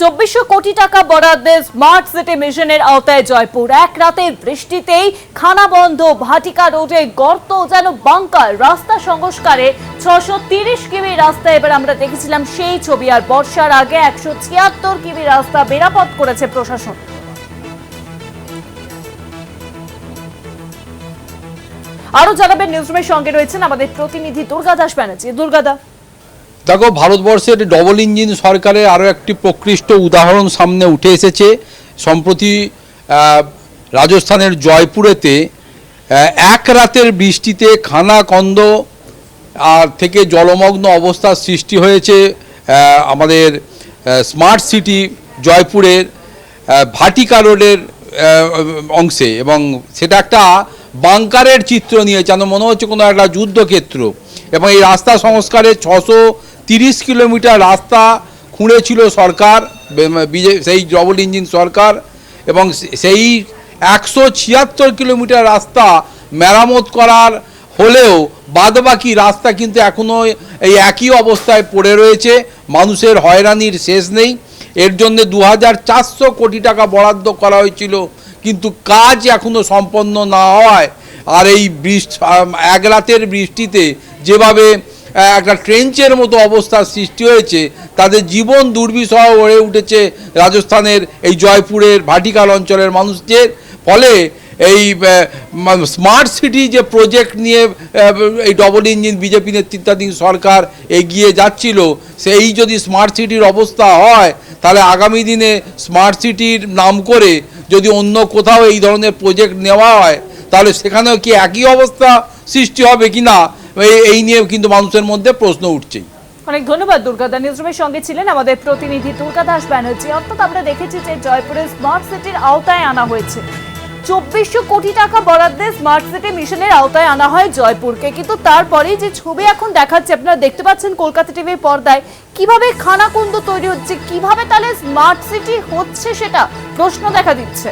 চব্বিশশো কোটি টাকা বরাদ্দে স্মার্ট সিটি মিশনের আওতায় জয়পুর। এক রাতে বৃষ্টিতেই খানা বন্ধ, ভাটিকা রোডে গর্ত যেন বাংকার রাস্তা সংস্কারে ছশো তিরিশ কিমি রাস্তা এবার আমরা দেখেছিলাম সেই ছবি। আর বর্ষার আগে একশো ছিয়াত্তর কিমি রাস্তা মেরামত করেছে প্রশাসন। আরও জানাবেন নিউজরুমের সঙ্গে রয়েছেন আমাদের প্রতিনিধি দুর্গা দাস ব্যানার্জি। দুর্গাদা দেখো ভারতবর্ষের ডবল ইঞ্জিন সরকারের আরও একটি প্রকৃষ্ট উদাহরণ সামনে উঠে এসেছে। সম্প্রতি রাজস্থানের জয়পুরেতে এক রাতের বৃষ্টিতে খানা কন্দ আর থেকে জলমগ্ন অবস্থার সৃষ্টি হয়েছে আমাদের স্মার্ট সিটি জয়পুরের ভাটিকা রোডের অংশে। এবং সেটা একটা বাংকারের চিত্র নিয়ে যেন মনে হচ্ছে কোনো একটা যুদ্ধক্ষেত্র। এবং এই রাস্তা সংস্কারে ছশো তিরিশ কিলোমিটার রাস্তা খুঁড়েছিল সরকার সেই ডবল ইঞ্জিন সরকার এবং সেই একশো ছিয়াত্তর কিলোমিটার রাস্তা মেরামত করার হলেও বাদবাকি রাস্তা কিন্তু এখনও এই একই অবস্থায় পড়ে রয়েছে। মানুষের হয়রানির শেষ নেই। এর জন্য দু হাজার চারশো কোটি টাকা বরাদ্দ করা হয়েছিল, কিন্তু কাজ এখনও সম্পন্ন না হওয়ায় আর এই বৃষ্টি এক রাতের বৃষ্টিতে যেভাবে একটা ট্রেঞ্চের মতো অবস্থার সৃষ্টি হয়েছে তাদের জীবন দুর্বিষহ হয়ে উঠেছে রাজস্থানের এই জয়পুরের ভাটিকাল অঞ্চলের মানুষদের। ফলে এই স্মার্ট সিটি যে প্রজেক্ট নিয়ে এই ডবল ইঞ্জিন বিজেপি নেতৃত্বাধীন সরকার এগিয়ে যাচ্ছিল, সেই যদি স্মার্ট সিটির অবস্থা হয় তাহলে আগামী দিনে স্মার্ট সিটির নাম করে যদি অন্য কোথাও এই ধরনের প্রজেক্ট নেওয়া হয়, তাহলে সেখানেও কি একই অবস্থা সৃষ্টি হবে কি না এই- নিয়ে কিন্তু মানুষের মধ্যে প্রশ্ন উঠছে অনেক ধন্যবাদ দুর্গাদা নিউজরুমের সঙ্গে ছিলেন আমাদের প্রতিনিধি দুর্গা দাস ব্যানার্জি। অর্থাৎ আমরা দেখেছি যে জয়পুরের স্মার্ট সিটির আওতায় আনা হয়েছে। চব্বিশশো কোটি টাকা বরাদ্দে স্মার্ট সিটি মিশনের আওতায় আনা হয় জয়পুরকে। কিন্তু তারপরেই যে ছবি এখন দেখাচ্ছে, আপনারা দেখতে পাচ্ছেন কলকাতা টিভির পর্দায়। কীভাবে খানাকুন্দ তৈরি হচ্ছে, কীভাবে তাহলে স্মার্ট সিটি হচ্ছে সেটা প্রশ্ন দেখা দিচ্ছে।